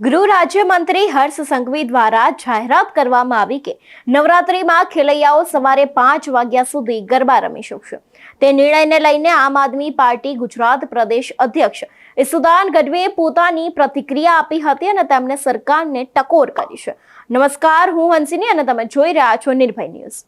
ગૃહ રાજ્યમંત્રી હર્ષ સંઘવી દ્વારા જાહેરાત કરવામાં આવી કે નવરાત્રીમાં ખેલૈયાઓ સવારે પાંચ વાગ્યા સુધી ગરબા રમી શકશે. તે નિર્ણયને લઈને આમ આદમી પાર્ટી ગુજરાત પ્રદેશ અધ્યક્ષ ઈસુદાન ગઢવીએ પોતાની પ્રતિક્રિયા આપી હતી અને તેમણે સરકારને ટકોર કરી છે. નમસ્કાર, હું હંસિની અને તમે જોઈ રહ્યા છો નિર્ભય ન્યૂઝ.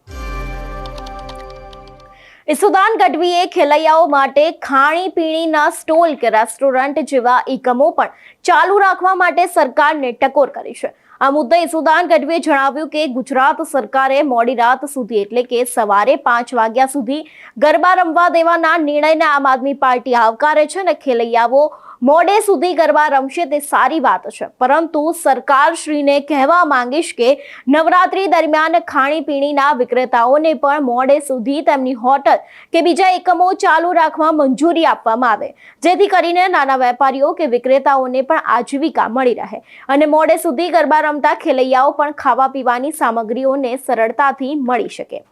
ઈસુદાન ગઢવીએ ખેલૈયાઓ માટે ખાણીપીણીના સ્ટોલ કે રેસ્ટોરન્ટ જેવા એકમો પણ ચાલુ રાખવા માટે સરકારને ટકોર કરી છે. આ મુદ્દે ઈસુદાન ગઢવીએ જણાવ્યું કે ગુજરાત સરકારે મોડી રાત સુધી એટલે કે સવારે પાંચ વાગ્યા સુધી ગરબા રમવા દેવાના નિર્ણયને આમ આદમી પાર્ટી આવકારે છે અને ખેલૈયાઓ મોડે સુધી ગરબા રમશે તે સારી વાત છે. પરંતુ સરકારશ્રીને કહેવા માંગીશ કે નવરાત્રી દરમિયાન ખાણીપીણીના વિક્રેતાઓને પણ મોડે સુધી તેમની હોટલ કે બીજા એકમો ચાલુ રાખવા મંજૂરી આપવામાં આવે. જેથી કરીને નાના વેપારીઓ કે વિક્રેતાઓને પણ આજીવિકા મળી રહે. અને મોડે સુધી ગરબા રમતા ખેલૈયાઓ પણ ખાવા પીવાની સામગ્રીઓને સરળતાથી મળી શકે.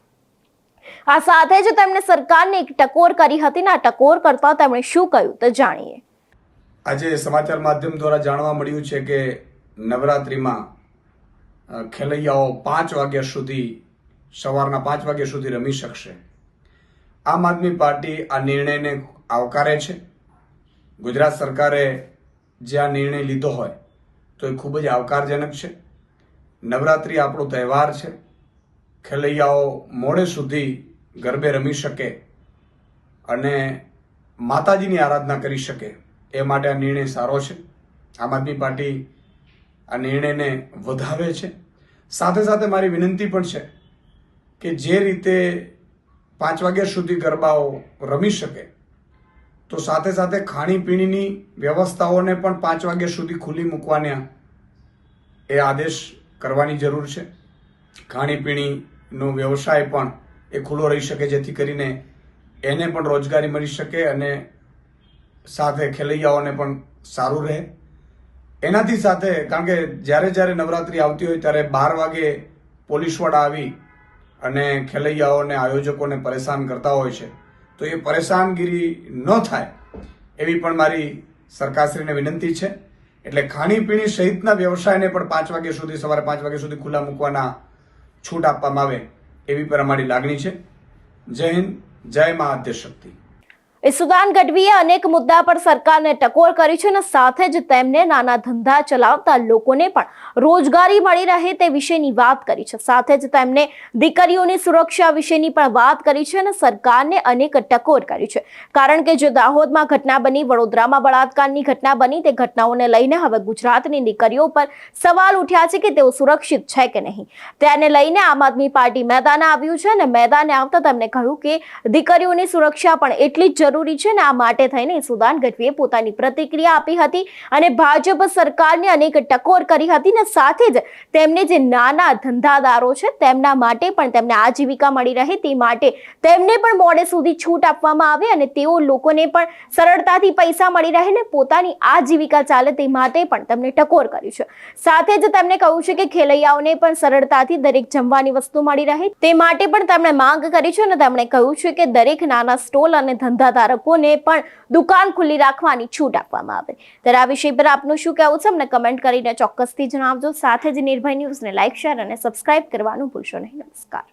આ સાથે જ તેમણે સરકારને એક ટકોર કરી હતી ને આ ટકોર કરતા તેમણે શું કહ્યું તે જાણીએ. આજે સમાચાર માધ્યમ દ્વારા જાણવા મળ્યું છે કે નવરાત્રિમાં ખેલૈયાઓ પાંચ વાગ્યા સુધી, સવારના પાંચ વાગ્યા સુધી રમી શકશે. આમ આદમી પાર્ટી આ નિર્ણયને આવકારે છે. ગુજરાત સરકારે જે આ નિર્ણય લીધો હોય, તો એ ખૂબ જ આવકારજનક છે. નવરાત્રિ આપણો તહેવાર છે. ખેલૈયાઓ મોડે સુધી ગરબે રમી શકે અને માતાજીની આરાધના કરી શકે. એ માટે આ નિર્ણય સારો છે. આમ આદમી પાર્ટી આ નિર્ણયને વધાવે છે. સાથે સાથે મારી વિનંતી પણ છે કે જે રીતે પાંચ વાગ્યા સુધી ગરબાઓ રમી શકે, તો સાથે સાથે ખાણીપીણીની વ્યવસ્થાઓને પણ પાંચ વાગ્યા સુધી ખુલ્લી મૂકવાના એ આદેશ કરવાની જરૂર છે. ખાણીપીણીનો વ્યવસાય પણ એ ખુલ્લો રહી શકે, જેથી કરીને એને પણ રોજગારી મળી શકે અને સાથે ખેલૈયાઓને પણ સારું રહે. એનાથી સાથે કારણ કે જ્યારે જ્યારે નવરાત્રિ આવતી હોય ત્યારે બાર વાગે પોલીસવાળા આવી અને ખેલૈયાઓને, આયોજકોને પરેશાન કરતા હોય છે. તો એ પરેશાનગીરી ન થાય એવી પણ મારી સરકારશ્રીને વિનંતી છે. એટલે ખાણીપીણી સહિતના વ્યવસાયને પણ પાંચ વાગ્યા સુધી, સવારે પાંચ વાગ્યા સુધી ખુલ્લા મૂકવાના છૂટ આપવામાં આવે એવી પણ અમારી લાગણી છે. જય હિન્દ, જય મહાદ્ય આદ્યશક્તિ ઈસુદાન ગઢવીએ અનેક મુદ્દા પર સરકારને ટકોર કરી છે અને સાથે જ તેમને નાના ધંધા ચલાવતા લોકોને પણ રોજગારી મળી રહે તે વિશેની વાત કરી છે. સાથે જ તેમને દીકરીઓની સુરક્ષા વિશેની પણ વાત કરી છે અને સરકારને અનેક ટકોર કરી છે. કારણ કે જે દાહોદમાં ઘટના બની, વડોદરામાં બળાત્કારની ઘટના બની, તે ઘટનાઓને લઈને હવે ગુજરાતની દીકરીઓ પર સવાલ ઉઠ્યા છે કે તેઓ સુરક્ષિત છે કે નહીં. તેને લઈને આમ આદમી પાર્ટી મેદાને આવ્યું છે અને મેદાને આવતા તેમણે કહ્યું કે દીકરીઓની સુરક્ષા પણ એટલી જ છે ને આ માટે થઈને સુદાન ગઢવીએ પોતાની પ્રતિક્રિયા આપી હતી અને ભાજપ સરકારને અનેક ટકોર કરી હતી ને સાથે જ તેમને જે નાના ધંધાદારો છે તેમના માટે પણ તેમને આજીવિકા મળી રહે તે માટે તેમને પણ મોડે સુધી છૂટ આપવામાં આવે અને તેઓ લોકોને પણ સરળતાથી પૈસા મળી રહે ને પોતાની આજીવિકા ચાલે તે માટે પણ તેમને ટકોર કરી છે. સાથે જ તેમણે કહ્યું છે કે ખેલૈયાઓને પણ સરળતાથી દરેક જમવાની વસ્તુ મળી રહે તે માટે પણ તેમણે માંગ કરી છે અને તેમણે કહ્યું છે કે દરેક નાના સ્ટોલ અને ધંધાધારકોને પણ દુકાન ખુલ્લી રાખવાની છૂટ આપવામાં આવે. ત્યારે આ વિષય પર આપનું શું કહેવું છે? અમને કમેન્ટ કરીને ચોક્કસથી જણાવજો. સાથે જ નિર્ભય ન્યૂઝને લાઇક શેર અને સબસ્ક્રાઇબ કરવાનું ભૂલશો નહીં. નમસ્કાર.